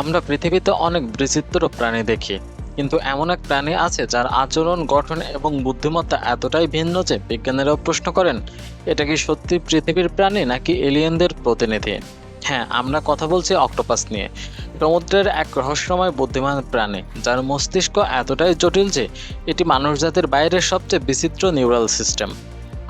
আমরা পৃথিবীতে অনেক বিচিত্র প্রাণী দেখি, কিন্তু এমন এক প্রাণী আছে যার আচরণ, গঠন এবং বুদ্ধিমত্তা এতটাই ভিন্ন যে বিজ্ঞানীরাও প্রশ্ন করেন, এটা কি সত্যি পৃথিবীর প্রাণী নাকি এলিয়েনদের প্রতিনিধি? হ্যাঁ আমরা কথা বলছি অক্টোপাস নিয়ে। সমুদ্রের এক রহস্যময় বুদ্ধিমান প্রাণী, যার মস্তিষ্ক এতটাই জটিল যে এটি মানুষ জাতির বাইরের সবচেয়ে বিচিত্র নিউরাল সিস্টেম।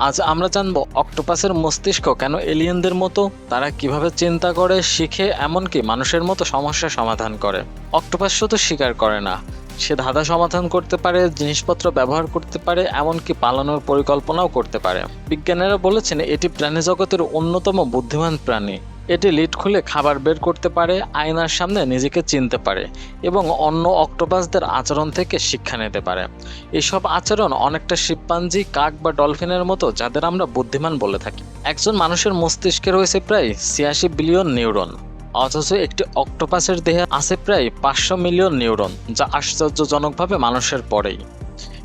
আজ আমরা জানব অক্টোপাসের মস্তিষ্ক কেন এলিয়েনদের মতো, তারা কীভাবে চিন্তা করে, শিখে, এমনকি মানুষের মতো সমস্যা সমাধান করে। অক্টোপাস শুধু স্বীকার করে না, সে ধাঁধা সমাধান করতে পারে, জিনিসপত্র ব্যবহার করতে পারে, এমনকি পালানোর পরিকল্পনাও করতে পারে। বিজ্ঞানীরা বলেছেন, এটি প্রাণী জগতের অন্যতম বুদ্ধিমান প্রাণী। এটি লিড খুলে খাবার বের করতে পারে, আয়নার সামনে নিজেকে চিনতে পারে এবং অন্য অক্টোপাসদের আচরণ থেকে শিক্ষা নিতে পারে। এসব আচরণ অনেকটা শিম্পাঞ্জি, কাক বা ডলফিনের মতো যাদের আমরা বুদ্ধিমান বলে থাকি। একজন মানুষের মস্তিষ্কে রয়েছে প্রায় ছিয়াশি বিলিয়ন নিউরন, অথচ একটি অক্টোপাসের দেহে আছে প্রায় পাঁচশো মিলিয়ন নিউরন, যা আশ্চর্যজনকভাবে মানুষের পরেই।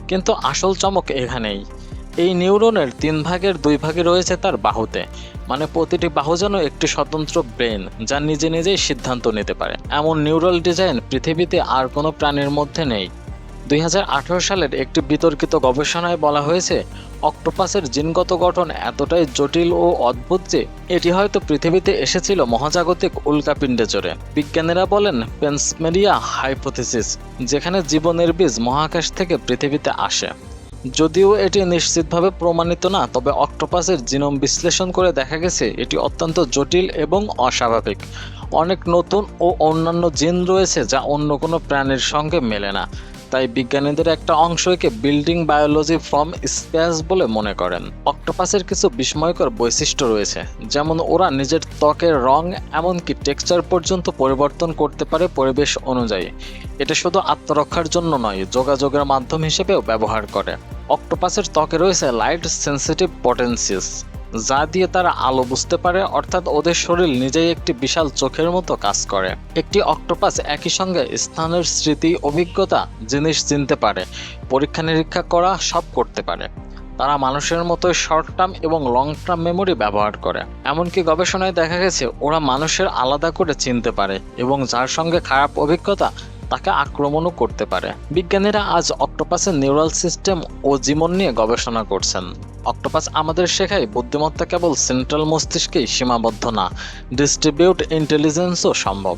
কিন্তু আসল চমক এখানেই। এই নিউরনের তিন ভাগের দুই ভাগে রয়েছে তার বাহুতে। মানে প্রতিটি বাহু যেন একটি স্বতন্ত্র ব্রেন যা নিজে নিজেই সিদ্ধান্ত নিতে পারে। এমন নিউরাল ডিজাইন পৃথিবীতে আর কোনো প্রাণীর মধ্যে নেই। দুই হাজার আঠারো সালের একটি বিতর্কিত গবেষণায় বলা হয়েছে, অক্টোপাসের জিনগত গঠন এতটাই জটিল ও অদ্ভুত যে এটি হয়তো পৃথিবীতে এসেছিল মহাজাগতিক উল্কাপিণ্ডে চড়ে। বিজ্ঞানীরা বলেন, পেন্সমেরিয়া হাইপোথিসিস, যেখানে জীবনের বীজ মহাকাশ থেকে পৃথিবীতে আসে। যদিও এটি নিশ্চিতভাবে প্রমাণিত না, তবে অক্টোপাসের জিনোম বিশ্লেষণ করে দেখা গেছে এটি অত্যন্ত জটিল এবং অস্বাভাবিক। অনেক নতুন ও অন্যান্য জিন রয়েছে যা অন্য কোনো প্রাণীর সঙ্গে মেলে না। তাই বিজ্ঞানীদের একটা অংশ একে বিল্ডিং বায়োলজি ফ্রম স্পেস বলে মনে করেন। অক্টোপাসের কিছু বিস্ময়কর বৈশিষ্ট্য রয়েছে, যেমন ওরা নিজের ত্বকের রং এমনকি টেক্সচার পর্যন্ত পরিবর্তন করতে পারে পরিবেশ অনুযায়ী। এটা শুধু আত্মরক্ষার জন্য নয়, যোগাযোগের মাধ্যম হিসেবেও ব্যবহার করে। অক্টোপাসের ত্বকে রয়েছে লাইট সেন্সিটিভ পটেন্সিয়াস যা দিয়ে তারা আলো বুঝতে পারে, অর্থাৎ ওদের শরীর নিজেই একটি বিশাল চোখের মতো কাজ করে। একটি অক্টোপাস একই সঙ্গে স্থানের স্মৃতি, অভিজ্ঞতা, জিনিস চিনতে পারে, পরীক্ষা নিরীক্ষা করা সব করতে পারে। তারা মানুষের মতো শর্ট টার্ম এবং লং টার্ম মেমোরি ব্যবহার করে। এমনকি গবেষণায় দেখা গেছে, ওরা মানুষের আলাদা করে চিনতে পারে এবং যার সঙ্গে খারাপ অভিজ্ঞতা তাকে আক্রমণও করতে পারে। বিজ্ঞানীরা আজ অক্টোপাসের নিউরাল সিস্টেম ও জীবন নিয়ে গবেষণা করছেন। অক্টোপাস আমাদের শেখায় বুদ্ধিমত্তা কেবল সেন্ট্রাল মস্তিষ্কেই সীমাবদ্ধ না, ডিস্ট্রিবিউট ইন্টেলিজেন্সও সম্ভব।